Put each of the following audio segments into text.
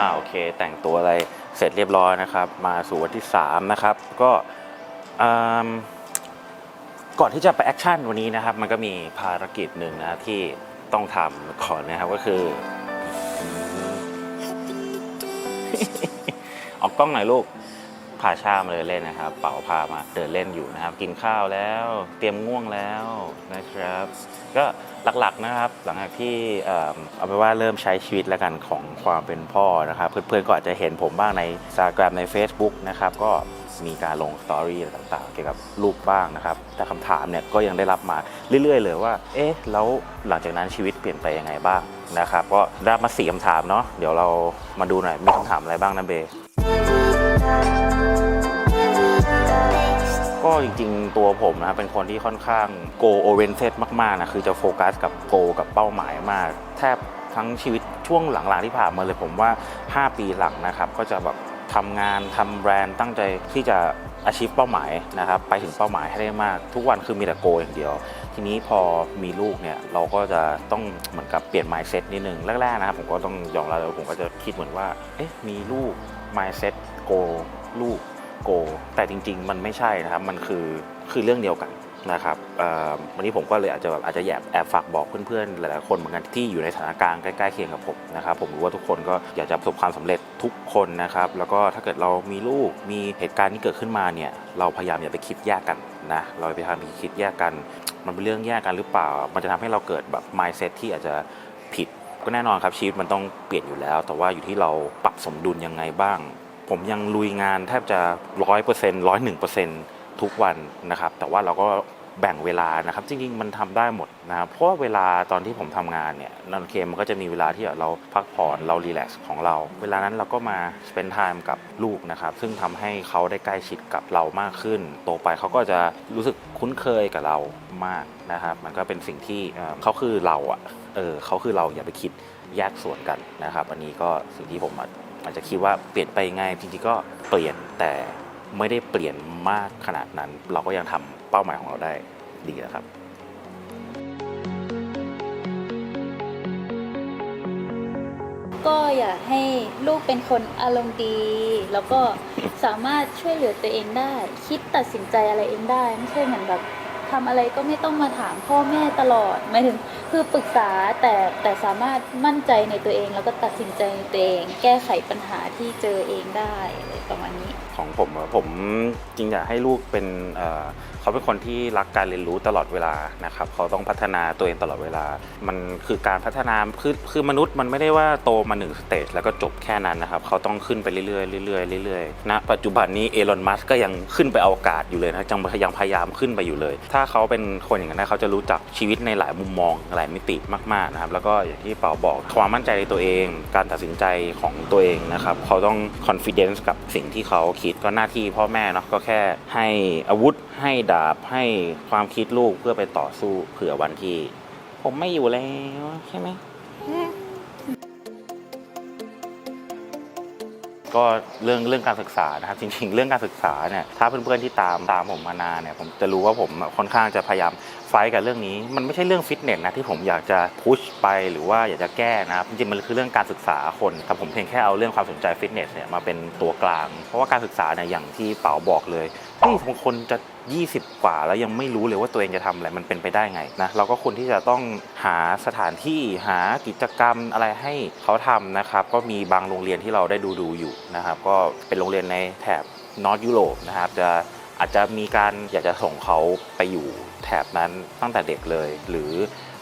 อ่าโอเค แต่งตัวอะไรเสร็จเรียบร้อยนะครับ มาสู่วันที่ 3 นะครับ ก็ก่อนที่จะไปแอคชั่นวันนี้นะครับ มันก็มีภารกิจหนึ่งนะที่ต้องทำก่อนนะครับก็คือออกกล้องหน่อยลูกพาชามาเดินเล่นนะครับ เป๋าพามาเดินเล่นอยู่นะครับ กินข้าวแล้ว เตรียมง่วงแล้วนะครับ ก็ หลักๆนะครับ หลังจากที่เอ่อเอาไปนว่าเริ่มใช้ชีวิตแล้วกันของความเป็นพ่อนะครับ เพื่อนๆก็อาจจะเห็นผมบ้างใน Instagram ใน Facebook นะครับ ก็มีการลงสตอรี่ต่างๆ เกี่ยวกับลูกบ้างนะครับ แต่คำถามเนี่ยก็ยังได้รับมาเรื่อยๆ เลยว่า เอ๊ะ แล้วหลังจากนั้นชีวิตเปลี่ยนไปยังไงบ้างนะครับ ก็ได้รับมาสี่คำถามเนาะ เดี๋ยวเรามาดูหน่อยมีคำถามอะไรบ้างนะเบ ก็จริงๆ ตัวผมนะครับเป็นคนที่ค่อนข้าง go oriented มากๆนะคือจะโฟกัสกับ go กับเป้าหมายมาก แทบทั้งชีวิตช่วงหลังๆที่ผ่านมาเลยผมว่า 5 ปีหลังนะครับ ก็จะแบบทำงานทำแบรนด์ตั้งใจที่จะ achieve เป้าหมายนะครับ ไปถึงเป้าหมายให้ได้มาก ทุกวันคือมีแต่ go อย่างเดียว ทีนี้พอมีลูกเนี่ยเราก็จะต้องเหมือนกับเปลี่ยน mindset นิดนึงแรกๆนะครับผมก็ต้องยอมรับเลยว่าผมก็จะคิดเหมือนว่าเอ๊ะมีลูก mindset go ลูก โก แต่จริง ๆ มันไม่ใช่นะครับ มันคือคือเรื่องเดียวกันนะครับวันนี้ผมก็เลยอาจจะแบบอาจจะแอบแอบฝากบอกเพื่อนๆ หลายๆคนเหมือนกันที่อยู่ในสถานการณ์ใกล้ๆเคียงกับผมนะครับ ผมรู้ว่าทุกคนก็อยากจะประสบความสำเร็จทุกคนนะครับ แล้วก็ถ้าเกิดเรามีลูกมีเหตุการณ์ที่เกิดขึ้นมาเนี่ย เราพยายามอย่าไปคิดแยกกันนะ เราพยายามไปคิดแยกกัน มันเป็นเรื่องแยกกันหรือเปล่า มันจะทำให้เราเกิดแบบ mindset ที่อาจจะผิดก็แน่นอนครับชีวิตมันต้องเปลี่ยนอยู่แล้ว แต่ว่าอยู่ที่เราปรับสมดุลยังไงบ้าง ผมยังลุยงานแทบจะร้อยเปอร์เซ็นต์ร้อยหนึ่งเปอร์เซ็นต์ทุกวันนะครับ แต่ว่าเราก็แบ่งเวลานะครับ จริงๆ มันทำได้หมดนะครับเพราะาเวลาตอนที่ผมทำงานเนี่ยนั่นเคมันก็จะมีเวลาที่เราพักผ่อนเรารีแลกซ์ของเรา เวลานั้นเราก็มา spend time กับลูกนะครับ ซึ่งทำให้เขาได้ใกล้ชิดกับเรามากขึ้น โตไปเขาก็จะรู้สึกคุ้นเคยกับเรามากนะครับ มันก็เป็นสิ่งที่เอ่อเขาคือเราอะเออเขาคือเราอย่าไปคิดแยกส่วนกันนะครับ อันนี้ก็สิ่งที่ผม อาจจะคิดว่าเปลี่ยนไปง่ายจริงๆก็เปลี่ยนแต่ไม่ได้เปลี่ยนมากขนาดนั้น เราก็ยังทำเป้าหมายของเราได้ดีนะครับก็อยากให้ลูกเป็นคนอารมณ์ดี แล้วก็สามารถช่วยเหลือตัวเองได้ คิดตัดสินใจอะไรเองได้ ไม่ใช่เหมือนแบบ ทำอะไรก็ไม่ต้องมาถามพ่อแม่ตลอดหมายถึงคือปรึกษาแต่แต่สามารถมั่นใจในตัวเอง แล้วก็ตัดสินใจในตัวเอง แก้ไขปัญหาที่เจอเองได้อะไรประมาณนี้ ของผมผมจริงอยากให้ลูกเป็น เขาเป็นคนที่รักการเรียนรู้ตลอดเวลานะครับเขาต้องพัฒนาตัวเองตลอดเวลา มันคือการพัฒนาคือคือมนุษย์มันไม่ได้ว่าโตมาหนึ่งสเตจแล้วก็จบแค่นั้นนะครับเขาต้องขึ้นไปเรื่อยๆเรื่อยๆเรื่อยๆณปัจจุบันนี้เอลอนมัสก็ยังขึ้นไปอวกาศอยู่เลยนะจังยังพยายามขึ้นไปอยู่เลย ถ้าเขาเป็นคนอย่างนั้นเขาจะรู้จักชีวิตในหลายมุมมองหลายมิติมากๆนะครับแล้วก็อย่างที่เปาบอกความมั่นใจในตัวเอง การตัดสินใจของตัวเองนะครับเขาต้อง confidence กับสิ่งที่เขาคิดก็หน้าที่พ่อแม่เนาะก็แค่ให้อาวุธให้ดาบให้ความคิดลูกเพื่อไปต่อสู้เผื่อวันที่ ผมไม่อยู่แล้วใช่ไหม ก็เรื่องเรื่องการศึกษานะครับจริงๆ เรื่องการศึกษาเนี่ยถ้าเพื่อนๆที่ตามตามผมมานานเนี่ยผมจะรู้ว่าผมค่อนข้างจะพยายามไฟท์กับเรื่องนี้ มันไม่ใช่เรื่องฟิตเนสนะที่ผมอยากจะพุชไปหรือว่าอยากจะแก้นะครับจริงๆมันคือเรื่องการศึกษาคนแต่ผมเพียงแค่เอาเรื่องความสนใจฟิตเนสเนี่ยมาเป็นตัวกลาง เพราะว่าการศึกษาเนี่ยอย่างที่เป๋าบอกเลยบางคนจะ 20 กว่าแล้วยังไม่รู้เลยว่าตัวเองจะทำอะไรมันเป็นไปได้ไงนะเราก็ควรที่จะต้องหาสถานที่หากิจกรรมอะไรให้เขาทำนะครับ ก็มีบางโรงเรียนที่เราได้ดูดูอยู่นะครับ ก็เป็นโรงเรียนในแถบนอร์ทยุโรปนะครับจะอาจจะมีการอยากจะส่งเขาไปอยู่ แถบนั้นตั้งแต่เด็กเลย หรือ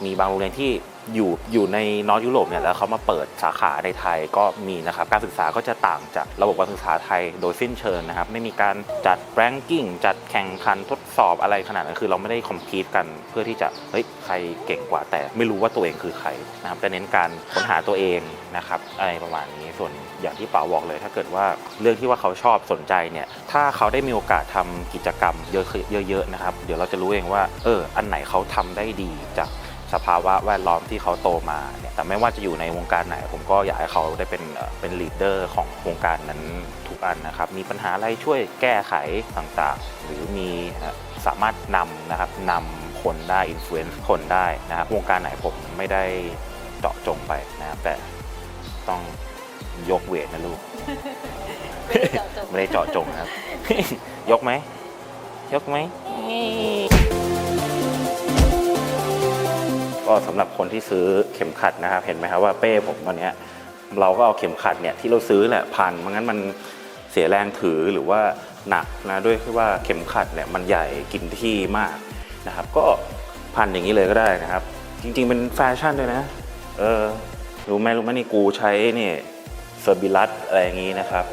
มีบางโรงเรียนที่อยู่อยู่ในนอร์ทยุโรปเนี่ยแล้วเขามาเปิดสาขาในไทยก็มีนะครับการศึกษาก็จะต่างจากระบบการศึกษาไทยโดยสิ้นเชิงนะครับ ไม่มีการจัดแรงกิ้งจัดแข่งขันทดสอบอะไรขนาดนั้นคือเราไม่ได้คอมพีตกันเพื่อที่จะเฮ้ยใครเก่งกว่าแต่ไม่รู้ว่าตัวเองคือใครนะครับจะเน้นการค้นหาตัวเองนะครับอะไรประมาณนี้ส่วนอย่างที่ป๋าบอกเลย ถ้าเกิดว่าเรื่องที่ว่าเขาชอบสนใจเนี่ยถ้าเขาได้มีโอกาสทำกิจกรรมเยอะๆนะครับ เดี๋ยวเราจะรู้เองว่าเอออันไหนเขาทำได้ดีจากสภาวะแวดล้อมที่เขาโตมาเนี่ยแต่ไม่ว่าจะอยู่ในวงการไหน ผมก็อยากให้เขาได้เป็นเอ่อเป็นลีดเดอร์ของวงการนั้นทุกอันนะครับ มีปัญหาอะไรช่วยแก้ไขต่างๆ หรือมีเอ่อสามารถนำนะครับนำคนได้อิ f ฟ u e n c e คนได้นะครับวงการไหนผมไม่ได้เจาะจงไปนะครับแต่ต้องยกเวทนะลูก ไม่ได้เจาะจงไม่ได้เจาะจงนะครับ ยกไหม ยกไหม ก็สำหรับคนที่ซื้อเข็มขัดนะครับ เห็นไหมครับว่าเป้ผมวันนี้เราก็เอาเข็มขัดเนี่ยที่เราซื้อแหละพันไม่งั้นมันเสียแรงถือหรือว่าหนักนะด้วยที่ว่าเข็มขัดเนี่ยมันใหญ่กินที่มากนะครับ ก็พันอย่างนี้เลยก็ได้นะครับ จริงๆเป็นแฟชั่นด้วยนะ เออรู้ไหมรู้ไหมนี่กูใช้นี่เฟอร์บิลัสอะไรอย่างนี้นะครับ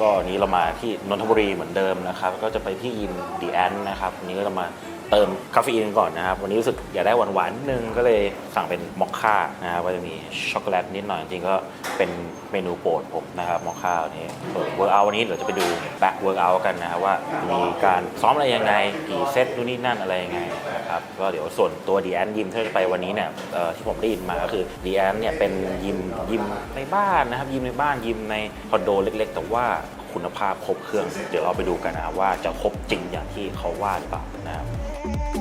ก็วันนี้เรามาที่นนทบุรีเหมือนเดิมนะครับ ก็จะไปที่ยิมดีแอนนะครับวันนี้ก็จะมา เติมคาเฟอีนก่อนนะครับ วันนี้รู้สึกอยากได้หวานๆนิดนึงก็เลยสั่งเป็นมอคค่านะครับก็จะมีช็อกโกแลตนิดหน่อยจริงก็เป็นเมนูโปรดผมนะครับมอคค่าวันนี้เวิร์กเอาวันนี้เดี๋ยวจะไปดูแบ็คเวิร์กเอากันนะครับว่ามีการซ้อมอะไรยังไงกี่เซตนู่นนี่นั่นอะไรยังไงนะครับก็เดี๋ยวส่วนตัวดีแอนยิมที่จะไปวันนี้เนี่ยที่ผมได้ยินมาก็คือดีแอนเนี่ยเป็นยิมยิมในบ้านนะครับยิมในบ้านยิมในคอนโดเล็ก ๆ แต่ว่าคุณภาพครบเครื่อง เดี๋ยวเราไปดูกันนะว่าจะครบจริงอย่างที่เขาว่าหรือเปล่านะครับ โอ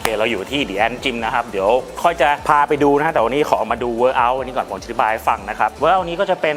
เคเราอยู่ที่ดีแอนจิมนะครับ เดี๋ยวค่อยจะพาไปดูนะแต่วันนี้ขอมาดูเวิร์กอัวันนี้ก่อนผมอธิบายให้ฟังนะครับเวิร์กอัลนี้ก็จะเป็น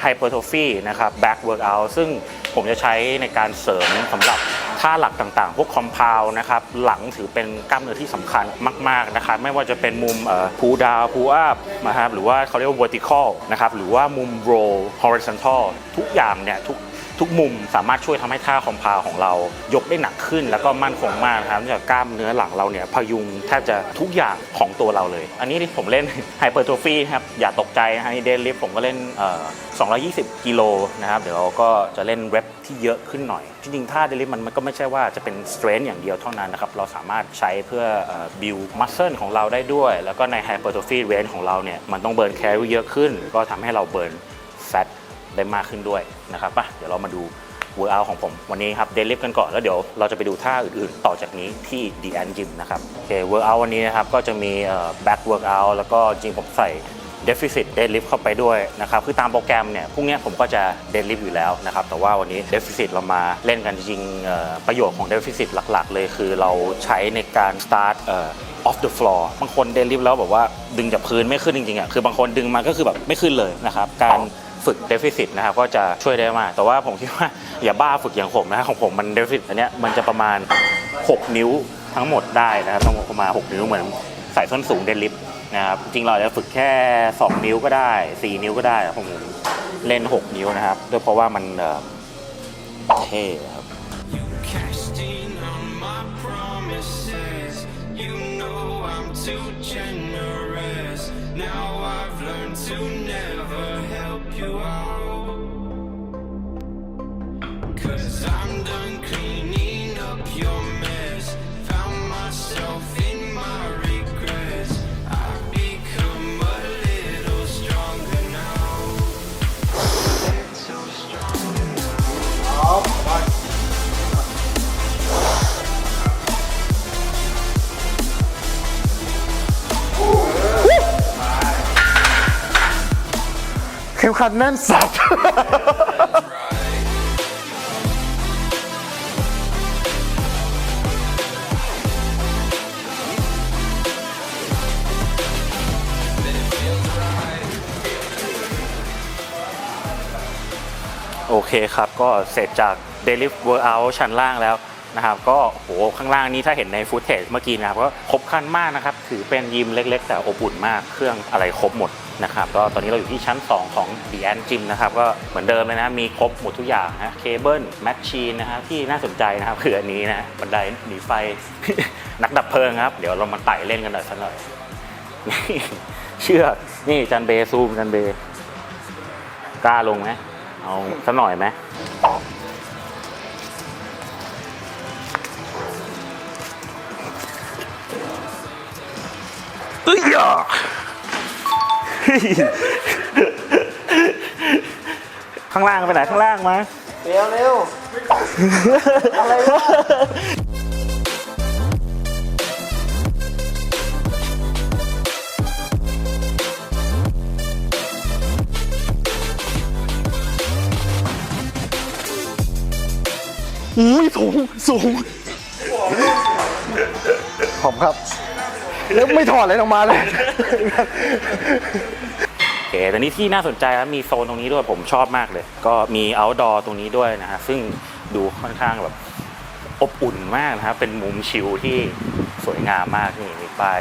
ไฮเปอร์โทฟีนะครับแบ็กเวิร์กอัลซึ่งผมจะใช้ในการเสริมสำหรับ ท่าหลักต่างๆ พวกคอมเพลนะครับหลังถือเป็นกล้ามเนื้อที่สำคัญมากๆนะครับไม่ว่าจะเป็นมุมพูดาวพูอัพนะครับหรือว่าเขาเรียกว่า vertical นะครับหรือว่ามุม roll horizontal ทุกอย่างเนี่ยทุก ทุกมุมสามารถช่วยทำให้ท่าคอมพาวของเรา ยกได้หนักขึ้นแล้วก็มั่นคงมากนะครับจากกล้ามเนื้อหลังเราเนี่ยพยุงแทบจะทุกอย่างของตัวเราเลย อันนี้ที่ผมเล่นไฮเปอร์โทฟีครับอย่าตกใจนะฮะเดนลิฟผมก็เล่นเอ่อ220 กิโลนะครับเดี๋ยวเราก็จะเล่นเรปที่เยอะขึ้นหน่อย จริงๆท่าเดนลิฟมันก็ไม่ใช่ว่าจะเป็นสเตรน h อย่างเดียวเท่านั้นนะครับเราสามารถใช้เพื่อบิวมัสเซ e ของเราได้ด้วย แล้วก็ในไฮเปอร์โทฟีเรนของเราเนี่ยมันต้องเบิร์นแคลอรี่เยอะขึ้น ก็ทำให้เราเบิร์นแฟต ได้มากขึ้นด้วยนะครับป่ะเดี๋ยวเรามาดูเวิร์อัของผมวันนี้ครับเดลิฟกันก่อนแล้วเดี๋ยวเราจะไปดูท่าอื่นๆ ต่อจากนี้ที่ The a n Gym นะครับโอเคเวิร์อัวันนี้นะครับก็จะมีแบ็กเวิร์กอัแล้วก็จริงผมใส่ Deficit Deadlift เข้าไปด้วยนะครับคือตามโปรแกรมเนี่ยพรุ่งนี้ผมก็จะ Deadlift อยู่แล้วนะครับแต่ว่าวันนี้ Deficit เรามาเล่นกันจริงประโยชน์ของ Deficit หลักๆ เลยคือเราใช้ในการ start เอ่อ off the floor บางคน Deadlift แล้วแบบว่าดึงจากพื้นไม่ขึ้นจริงๆอะคือบางคนดึงมาก็คือแบบไม่ขึ้นเลยนะครับการ ฝึกเดฟิซิตนะครับก็จะช่วยได้มาก แต่ว่าผมคิดว่าอย่าบ้าฝึกอย่างผมนะของผมมันเดฟิซิตอันเนี้ยมันจะประมาณ 6 นิ้วทั้งหมดได้นะครับต้องประมาณ 6 นิ้วเหมือนใส่ส้นสูงเดลิฟนะครับจริงๆเราจะฝึกแค่ 2 นิ้วก็ได้ 4 นิ้วก็ได้ผมเล่น 6 นิ้วนะครับด้วยเพราะว่ามันเท่ ข็มขัดแน่นสับโอเคครับก็เสร็จจาก Daily Workout ชั้นล่างแล้วนะครับก็โหข้างล่างนี้ถ้าเห็นในฟุตเทจเมื่อกี้นะครับก็ครบครันมากนะครับ ถือเป็นยิมเล็ก ๆ แต่อบอุ่นมากเครื่องอะไรครบหมด นะครับก็ตอนนี้เราอยู่ที่ชั้น 2 ของ The Ant Gym นะครับก็เหมือนเดิมเลยนะ มีครบหมดทุกอย่างนะเคเบิลแมชชีนนะครับที่น่าสนใจนะครับคืออันนี้นะบันไดหนีไฟ นักดับเพลิงครับ เดี๋ยวเรามาไต่เล่นกันหน่อยสักหน่อยนี่เชือกนี่จันเบซูมจันเบกล้าลงไหมเอาสักหน่อยไหมเอ้ยอะเฮ้ย ข้างล่างไปไหนข้างล่างมา เร็วเร็วอะไรอุ้ยสูงสูง ผมครับ แล้วไม่ถอดอะไรออกมาเลย โอเคแต่นี้ที่น่าสนใจครับมีโซนตรงนี้ด้วยผมชอบมากเลย ก็มี outdoor ตรงนี้ด้วยนะฮะซึ่งดูค่อนข้างแบบอบอุ่นมากนะครับเป็นมุมชิลที่สวยงามมากนี่มีป้าย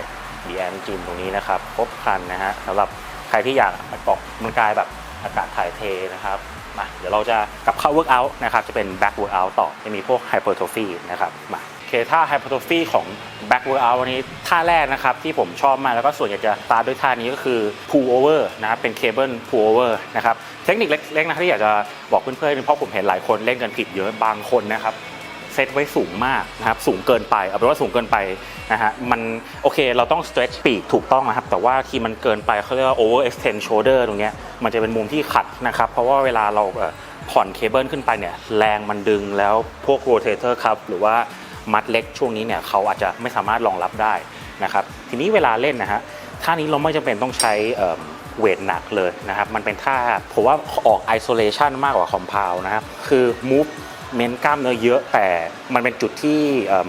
ดีแอนจิมตรงนี้นะครับครบครันนะฮะสำหรับใครที่อยากออกกำลังกายแบบอากาศถ่ายเทนะครับมาเดี๋ยวเราจะกลับเข้า workout นะครับจะเป็น back workout ต่อจะมีพวก hypertrophy นะครับมา เคถ้า hypertrophy ของ back workout วันนี้ท่าแรกนะครับที่ผมชอบมากแล้วก็ส่วนใหญ่จะตาด้วยท่านี้ก็คือ pull over นะครับเป็น cable pull over นะครับเทคนิคเล็กๆนะที่อยากจะบอกเพื่อนๆเพราะผมเห็นหลายคนเล่นกันผิดเยอะบางคนนะครับเซตไว้สูงมากนะครับสูงเกินไปเอาเป็นว่าสูงเกินไปนะฮะมันโอเคเราต้อง stretch ปีกถูกต้องนะครับ แต่ว่าที่มันเกินไปเขาเรียกว่า over extend shoulder ตรงเนี้ยมันจะเป็นมุมที่ขัดนะครับ เพราะว่าเวลาเราผ่อนเคเบิลขึ้นไปเนี่ยแรงมันดึงแล้วพวก rotator ครับหรือว่า มัดเล็กช่วงนี้เนี่ยเขาอาจจะไม่สามารถรองรับได้นะครับทีนี้เวลาเล่นนะฮะท่านี้เราไม่จำเป็นต้องใช้เวทหนักเลยนะครับ มันเป็นท่าผมว่าออก isolation มากกว่า compound นะครับ คือ move เมนกล้ามเนื้อเยอะ แต่มันเป็นจุดที่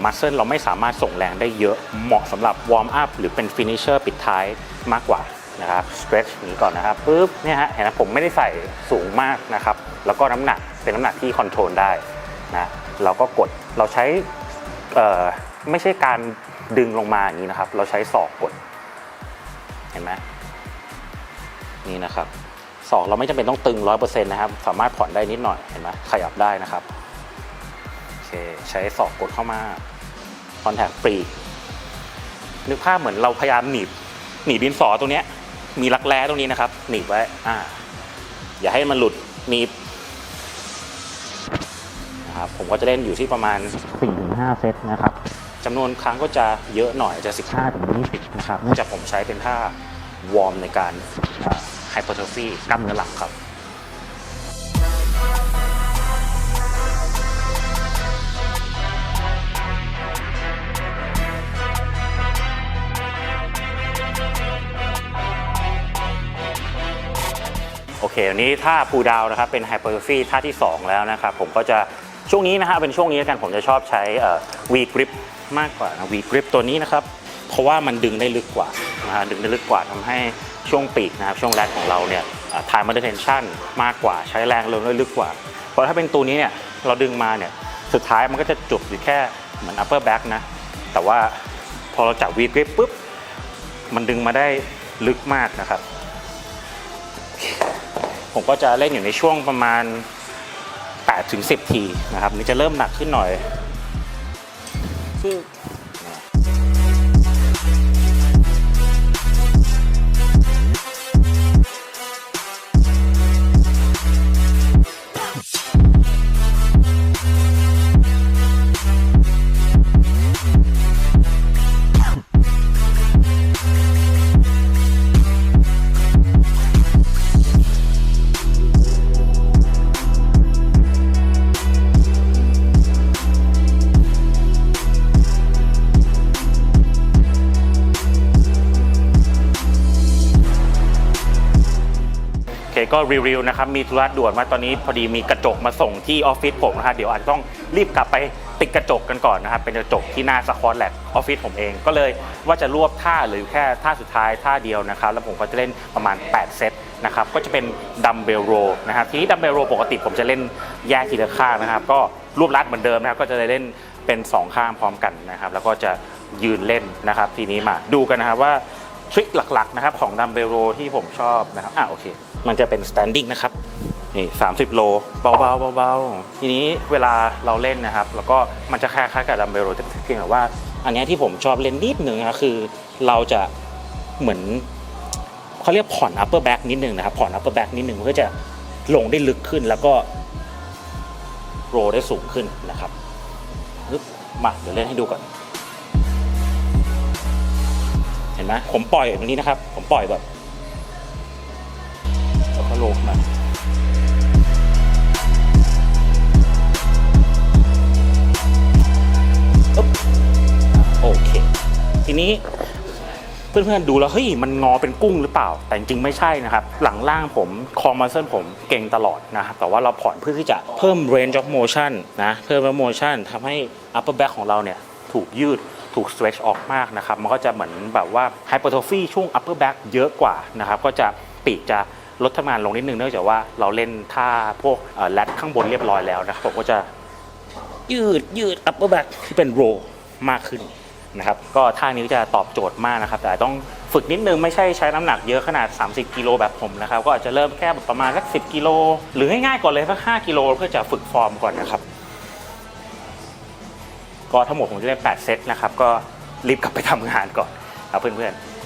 มัสเซ l เราไม่สามารถส่งแรงได้เยอะ เหมาะสำหรับวอร์มอัพหรือเป็นฟินิชเชอร์ปิดท้ายมากกว่านะครับ stretch นี้ก่อนนะครับปุ๊บเนี่ยฮะเห็นไหมผมไม่ได้ใส่สูงมากนะครับ แล้วก็น้ำหนักเป็นน้ำหนักที่คอนโทรลได้นะเราก็กดเราใช้ ไม่ใช่การดึงลงมาอย่างนี้นะครับ เราใช้ศอกกด เห็นไหมนี่นะครับศอกเราไม่จำเป็นต้องตึงร้อยเปอร์เซ็นต์นะครับ สามารถผ่อนได้นิดหน่อยเห็นไหมขยับได้นะครับโอเคใช้ศอกกดเข้ามาคอนแทคฟรีนึกภาพเหมือนเราพยายามหนีบหนีบดินสอตรงนี้มีรักแร้ตรงนี้นะครับ หนีบไว้อ่าอย่าให้มันหลุดหนีบ นะครับผมก็จะเล่นอยู่ที่ประมาณ 4-5 เซตนะครับจำนวนครั้งก็จะเยอะหน่อยจะ 15-20 นะครับเนื่องจากผมใช้เป็นท่าวอร์มในการไฮเปอร์โทฟีกล้ามเนื้อหลังครับโอเควันนี้ท่าพูดาวนะครับเป็นไฮเปอร์ฟีท่าที่ 2 แล้วนะครับ ผมก็จะ ช่วงนี้นะฮะเป็นช่วงนี้แล้วกันผมจะชอบใช้วีกริปมากกว่านะวีกริปตัวนี้นะครับ เพราะว่ามันดึงได้ลึกกว่านะฮะดึงได้ลึกกว่าทำให้ช่วงปีกนะครับช่วงแรกของเราเนี่ยทายมันเทนชั่นมากกว่าใช้แรงลงได้ลึกกว่า เพราะถ้าเป็นตัวนี้เนี่ยเราดึงมาเนี่ยสุดท้ายมันก็จะจบอยู่แค่เหมือน upper back นะ แต่ว่าพอเราจับวีกริปปุ๊บมันดึงมาได้ลึกมากนะครับ ผมก็จะเล่นอยู่ในช่วงประมาณ 8ถึง10 ทีนะครับนี่จะเริ่มหนักขึ้นหน่อยคือ เคก็รีวิวนะครับมีธุระด่วนมาตอนนี้พอดีมีกระจกมาส่งที่ออฟฟิศผมนะครับเดี๋ยวอาจจะต้องรีบกลับไปติดกระจกกันก่อนนะครับเป็นกระจกที่หน้าสควอตแลบออฟฟิศผมเองก็เลยว่าจะรวบท่าหรือแค่ท่าสุดท้ายท่าเดียวนะครับแล้วผมก็จะเล่นประมาณ 8 เซตนะครับก็จะเป็นดัมเบลโรนะครับทีนี้ดัมเบลโรปกติผมจะเล่นแยกทีละข้างนะครับ ก็รูปลัดเหมือนเดิมนะครับก็จะเล่นเป็น 2 ข้างพร้อมกันนะครับแล้วก็จะยืนเล่นนะครับ ทีนี้มาดูกันนะครับว่า ทริคหลักๆนะครับของดัมเบลโรที่ผมชอบนะครับอะโอเค มันจะเป็น standing นะครับนี่30 โลเบาๆเบาๆทีนี้เวลาเราเล่นนะครับ แล้วก็มันจะคล้ายๆกับดัมเบลโรแต่เพียงแต่ว่า อันนี้ที่ผมชอบเล่นนิดหนึ่งนะคือเราจะเหมือนเขาเรียกผ่อน upper back นิดหนึ่งนะครับผ่อน upper back นิดหนึ่งเพื่อจะลงได้ลึกขึ้นแล้วก็โรได้สูงขึ้นนะครับมาเดี๋ยวเล่นให้ดูก่อน ไหมผมปล่อยตรงนี้นะครับ ผมปล่อยแบบแล้วก็โลกมาอึ๊บโอเค ทีนี้เพื่อนๆดูแล้วเฮ้ยมันงอเป็นกุ้งหรือเปล่า แต่จริงไม่ใช่นะครับ หลังล่างผมคอมัสเซิลผมเก่งตลอดนะครับแต่ว่าเราผ่อนเพื่อที่จะเพิ่ม range of motion นะ เพิ่ม range of motion ทำให้ upper back ของเราเนี่ยถูกยืด ถูก stretch ออกมากนะครับ มันก็จะเหมือนแบบว่า hypertrophy ช่วง upper back เยอะกว่านะครับ ก็จะปีกจะลดทำงานลงนิดนึงเนื่องจากว่าเราเล่นท่าพวกแรดข้างบนเรียบร้อยแล้วนะครับผมก็จะยืดยืด upper back ที่เป็น row มากขึ้นนะครับก็ท่านี้จะตอบโจทย์มากนะครับ แต่ต้องฝึกนิดนึงไม่ใช่ใช้น้ำหนักเยอะขนาด 30 กิโลแบบผมนะครับ ก็อาจจะเริ่มแค่ประมาณสัก10 กิโล หรือง่ายๆก่อนเลยสัก5กิโลเพื่อจะฝึกฟอร์มก่อนนะครับ ก็ทั้งหมดผมจะได้ 8 เซตนะครับ ก็รีบกลับไปทำงานก่อนครับเพื่อนๆ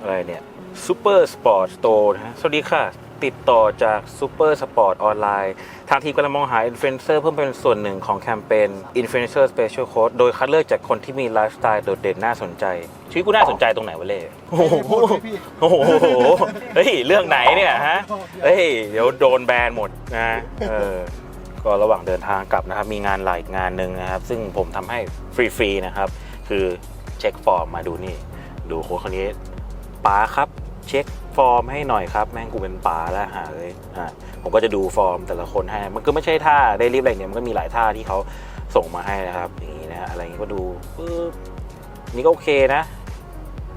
อะไรเนี่ยซูเปอร์สปอร์ตโตนะฮะสวัสดีค่ะ ติดต่อจากซูเปอร์สปอร์ตออนไลน์ทางทีมกำลังมองหาอินฟลูเอนเซอร์เพื่อเป็นส่วนหนึ่งของแคมเปญ Influencer Special Code โดยคัดเลือกจากคนที่มีไลฟ์สไตล์โดดเด่นน่าสนใจ ชีวิตกูน่าสนใจตรงไหนวะเล่โอ้โหโอ้โหเฮ้ยเรื่องไหนเนี่ยฮะเฮ้ยเดี๋ยวโดนแบนหมดนะเออก็ระหว่างเดินทางกลับนะครับ มีงานหลายงานหนึ่งนะครับ ซึ่งผมทำให้ฟรี ๆ นะครับ คือเช็คฟอร์มมาดูนี่ ดูโค้ชคนนี้ป๋าครับ เช็คฟอร์มให้หน่อยครับ แม่งกูเป็นป๋าแล้วหาเลยอ่าผมก็จะดูฟอร์มแต่ละคนให้ มันก็ไม่ใช่ท่าได้รีบอะไรเนี่ยมันก็มีหลายท่าที่เขาส่งมาให้นะครับอย่างนี้นะอะไรอย่างนี้ก็ดูปึ๊บนี่ก็โอเคนะ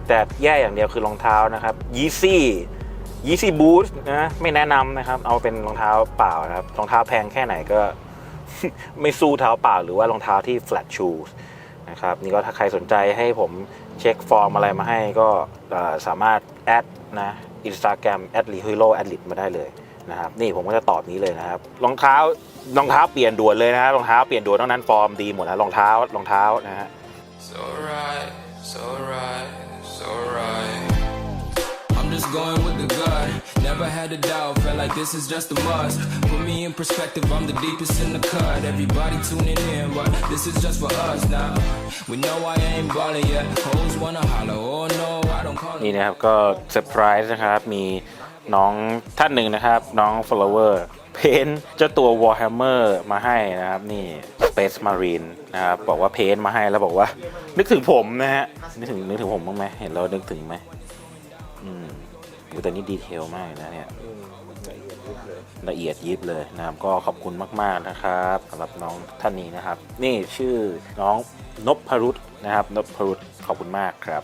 แต่แย่อย่างเดียวคือรองเท้านะครับยีซี่ยีซี่บูทนะไม่แนะนำนะครับ เอาเป็นรองเท้าเปล่านะครับรองเท้าแพงแค่ไหนก็ ไม่สู้เท้าเปล่า หรือว่ารองเท้าที่ flat shoes นะครับนี่ก็ถ้าใครสนใจให้ผม เช็คฟอร์มอะไรมาให้ก็สามารถแอดนะอินสตาแกรมแอดลีฮิโร่แอดลิมาได้เลยนะครับนี่ผมก็จะตอบนี้เลยนะครับรองเท้ารองเท้าเปลี่ยนด่วนเลยนะครับรองเท้าเปลี่ยนด่วนเท่านั้นฟอร์มดีหมดแล้วรองเท้ารองเท้านะฮะ So right, so right, so right. I'm just going with the guy Never had a doubt, felt like this is just a must. Put me in perspective, I'm the deepest in the cut. Everybody tuning in, but this is just for us now. We know I ain't ballin' yet. Hoes wanna holler, oh no, I don't call นี่นะครับก็เซอร์ไพรส์นะครับ มีน้องท่านหนึ่งนะครับ น้อง follower เพนเจ้าตัว Warhammer มาให้นะครับนี่ Space Marine นะครับบอกว่าเพนมาให้แล้วบอกว่า นึกถึงผมนะฮะนึกถึงนึกถึงผมบ้างไหมเห็นแล้วนึกถึงไหม อุ๊ยแต่นี่ดีเทลมากเลยนะเนี่ยละเอียดยิบเลยนะครับก็ขอบคุณมากๆนะครับสำหรับน้องท่านนี้นะครับ นี่ชื่อน้องนพรุษนะครับนพรุษขอบคุณมากครับ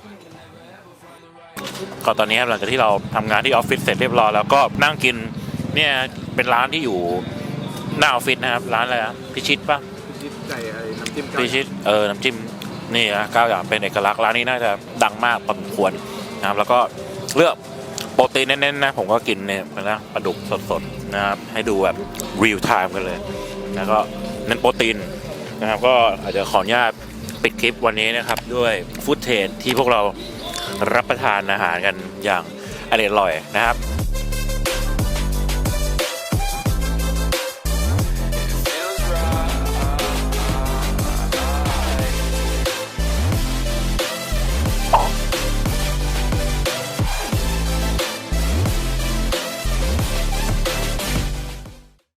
ก็ตอนนี้หลังจากที่เราทำงานที่ออฟฟิศเสร็จเรียบร้อยแล้วก็นั่งกินเนี่ยเป็นร้านที่อยู่หน้าออฟฟิศนะครับ ร้านอะไรนะพิชิตปะจิ้มไก่ไอ้น้ำจิ้มไก่พิชิตเออน้ำจิ้มนี่นะก้าวอย่างเป็นเอกลักษณ์ร้านนี้น่าจะดังมากพอสมควรนะครับแล้วก็เลือกโปรตีนเน้นๆนะผมก็กินเนี่ยนะปลาดุกสดๆนะครับให้ดูแบบรียลไทม์กันเลย แล้วก็เน้นโปรตีนนะครับก็อาจจะขออนุญาตปิดคลิปวันนี้นะครับ ด้วยฟู้ดเทรนที่พวกเรารับประทานอาหารกันอย่างอร่อยๆนะครับ